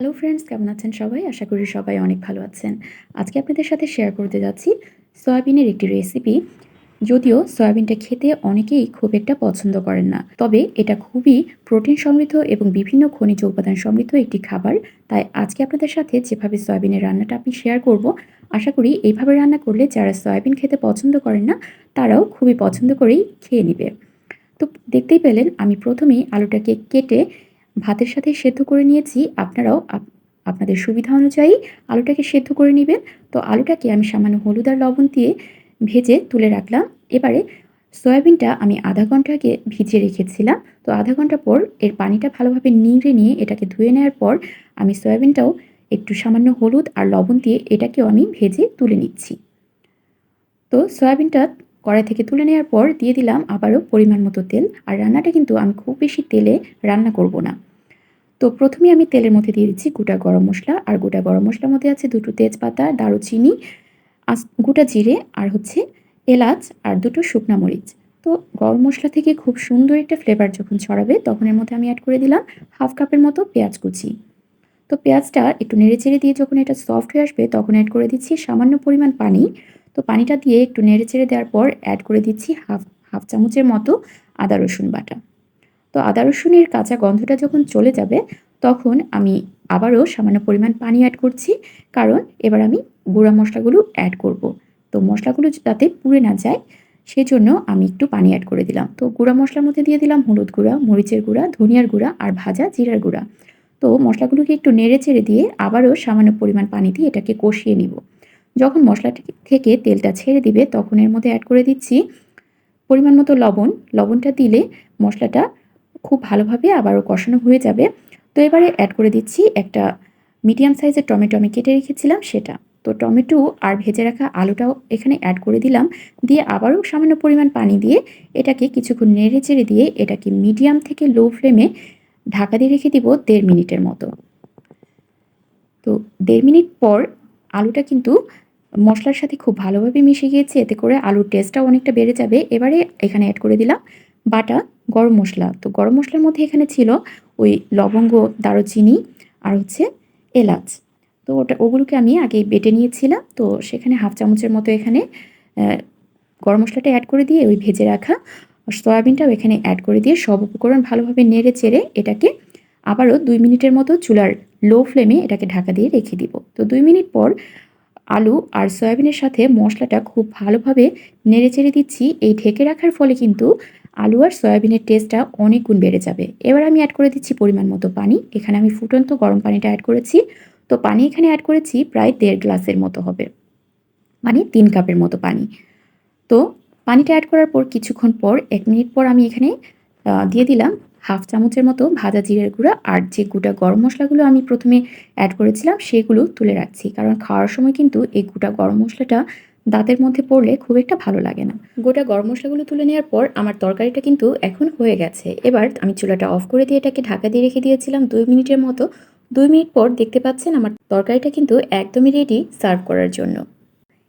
Hello friends কেমন আছেন সবাই? আশা করি সবাই অনেক ভালো আছেন। আজকে আপনাদের সাথে শেয়ার করতে যাচ্ছি সয়াবিনের একটি রেসিপি যদিও সয়াবিনটা খেতে অনেকেই খুব একটা পছন্দ করেন না। তবে এটা খুবই প্রোটিন সমৃদ্ধ এবং বিভিন্ন খনিজ উপাদান সমৃদ্ধ একটি খাবার। তাই আজকে আপনাদের সাথে যেভাবে সয়াবিনের রান্নাটা আমি শেয়ার করব, আশা করি এইভাবে রান্না করলে যারা সয়াবিন খেতে পছন্দ করেন না, তারাও খুবই পছন্দ করেই খেয়ে নেবে। তো দেখতেই পেলেন, আমি প্রথমেই আলুটাকে কেটে ভাতের সাথে সেদ্ধ করে নিয়েছি। আপনারাও আপনাদের সুবিধা অনুযায়ী আলুটাকে সেদ্ধ করে নেবেন। তো আলুটাকে আমি সামান্য হলুদ আর লবণ দিয়ে ভেজে তুলে রাখলাম। এবারে সয়াবিনটা আমি আধা ঘণ্টা আগে ভিজিয়ে রেখেছিলাম। তো আধা ঘণ্টা পর এর পানিটা ভালোভাবে নিংড়ে নিয়ে এটাকে ধুয়ে নেওয়ার পর আমি সয়াবিনটাও একটু সামান্য হলুদ আর লবণ দিয়ে এটাকেও আমি ভেজে তুলে নিচ্ছি। তো সয়াবিনটা কড়াই থেকে তুলে নেওয়ার পর দিয়ে দিলাম আবারও পরিমাণ মতো তেল। আর রান্নাটা কিন্তু আমি খুব বেশি তেলে রান্না করব না। তো প্রথমে আমি তেলের মধ্যে দিয়ে দিচ্ছি গোটা গরম মশলা, আর গোটা গরম মশলার মধ্যে আছে দুটো তেজপাতা, দারুচিনি গোটা জিরে, আর হচ্ছে এলাচ, আর দুটো শুকনা মরিচ। তো গরম মশলা থেকে খুব সুন্দর একটা ফ্লেভার যখন ছড়াবে, তখন এর মধ্যে আমি অ্যাড করে দিলাম হাফ কাপের মতো পেঁয়াজ কুচি। তো পেঁয়াজটা একটু নেড়ে চেড়ে দিয়ে যখন এটা সফট হয়ে আসবে, তখন অ্যাড করে দিচ্ছি সামান্য পরিমাণ পানি। তো পানিটা দিয়ে একটু নেড়ে চেড়ে দেওয়ার পর অ্যাড করে দিচ্ছি হাফ হাফ চামচের মতো আদা রসুন বাটা। তো আদা রসুনের কাঁচা গন্ধটা যখন চলে যাবে, তখন আমি আবারও সামান্য পরিমাণ পানি অ্যাড করছি। কারণ এবার আমি গুঁড়া মশলাগুলো অ্যাড করব। তো মশলাগুলো যাতে পুড়ে না যায়, সেজন্য আমি একটু পানি অ্যাড করে দিলাম। তো গুঁড়া মশলার মধ্যে দিয়ে দিলাম হলুদ গুঁড়া, মরিচের গুঁড়া, ধনিয়ার গুঁড়া আর ভাজা জিরার গুঁড়া। তো মশলাগুলোকে একটু নেড়ে চেড়ে দিয়ে আবারও সামান্য পরিমাণ পানি দিয়ে এটাকে কষিয়ে নিব। যখন মশলাটি থেকে তেলটা ছেড়ে দিবে, তখন এর মধ্যে অ্যাড করে দিচ্ছি পরিমাণ মতো লবণ। লবণটা দিলে মশলাটা খুব ভালোভাবে আবারও কষানো হয়ে যাবে। তো এবারে অ্যাড করে দিচ্ছি একটা মিডিয়াম সাইজের টমেটো আমি কেটে রেখেছিলাম সেটা। তো টমেটো আর ভেজে রাখা আলুটাও এখানে অ্যাড করে দিলাম। দিয়ে আবারও সামান্য পরিমাণ পানি দিয়ে এটাকে কিছুক্ষণ নেড়ে চেড়ে দিয়ে এটাকে মিডিয়াম থেকে লো ফ্লেমে ঢাকা দিয়ে রেখে দিব দেড় মিনিটের মতো। তো দেড় মিনিট পর আলুটা কিন্তু মশলার সাথে খুব ভালোভাবে মিশে গিয়েছে। এতে করে আলুর টেস্টটাও অনেকটা বেড়ে যাবে। এবারে এখানে অ্যাড করে দিলাম বাটা। গরম মশলা। তো গরম মশলার মধ্যে এখানে ছিল ওই লবঙ্গ, দারুচিনি আর হচ্ছে এলাচ। তো ওটা, ওগুলোকে আমি আগে বেটে নিয়েছিলাম। তো সেখানে হাফ চামচের মতো এখানে গরম মশলাটা অ্যাড করে দিয়ে ওই ভেজে রাখা সয়াবিনটাও এখানে অ্যাড করে দিয়ে সব উপকরণ ভালোভাবে নেড়ে চেড়ে এটাকে আবারও দুই মিনিটের মতো চুলার লো ফ্লেমে এটাকে ঢাকা দিয়ে রেখে দিব। তো দুই মিনিট পর আলু আর সয়াবিনের সাথে মশলাটা খুব ভালোভাবে নেড়ে চেড়ে দিচ্ছি। এই ঢেকে রাখার ফলে কিন্তু আলু আর সয়াবিনের টেস্টটা অনেক গুণ বেড়ে যাবে। এবার আমি অ্যাড করে দিচ্ছি পরিমাণ মতো পানি। এখানে আমি ফুটন্ত গরম পানিটা অ্যাড করেছি। তো পানি এখানে অ্যাড করেছি প্রায় দেড় গ্লাসের মতো হবে। মানে তিন কাপের মতো পানি। তো পানিটা অ্যাড করার পর কিছুক্ষণ পর, এক মিনিট পর আমি এখানে দিয়ে দিলাম হাফ চামচের মতো ভাজা জিরের গুঁড়া আর যে গোটা গরম মশলাগুলো আমি প্রথমে অ্যাড করেছিলাম, সেগুলো তুলে রাখছি। কারণ খাওয়ার সময় কিন্তু এই গোটা গরম মশলাটা দাঁতের মধ্যে পড়লে খুব একটা ভালো লাগে না। গোটা গরম মশলাগুলো তুলে নেওয়ার পর আমার তরকারিটা কিন্তু এখন হয়ে গেছে। এবার আমি চুলাটা অফ করে দিয়ে এটাকে ঢাকা দিয়ে রেখে দিয়েছিলাম দুই মিনিটের মতো। দুই মিনিট পর দেখতে পাচ্ছেন আমার তরকারিটা কিন্তু একদমই রেডি সার্ভ করার জন্য।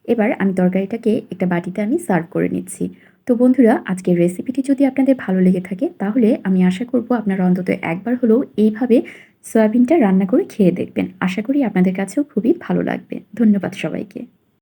এবার আমি তরকারিটাকে একটা বাটিতে আমি সার্ভ করে নিচ্ছি। তো বন্ধুরা, আজকের রেসিপিটি যদি আপনাদের ভালো লেগে থাকে, তাহলে আমি আশা করব আপনারা অন্তত একবার হলেও এইভাবে সয়াবিনটা রান্না করে খেয়ে দেখবেন। আশা করি আপনাদের কাছেও খুবই ভালো লাগবে। ধন্যবাদ সবাইকে।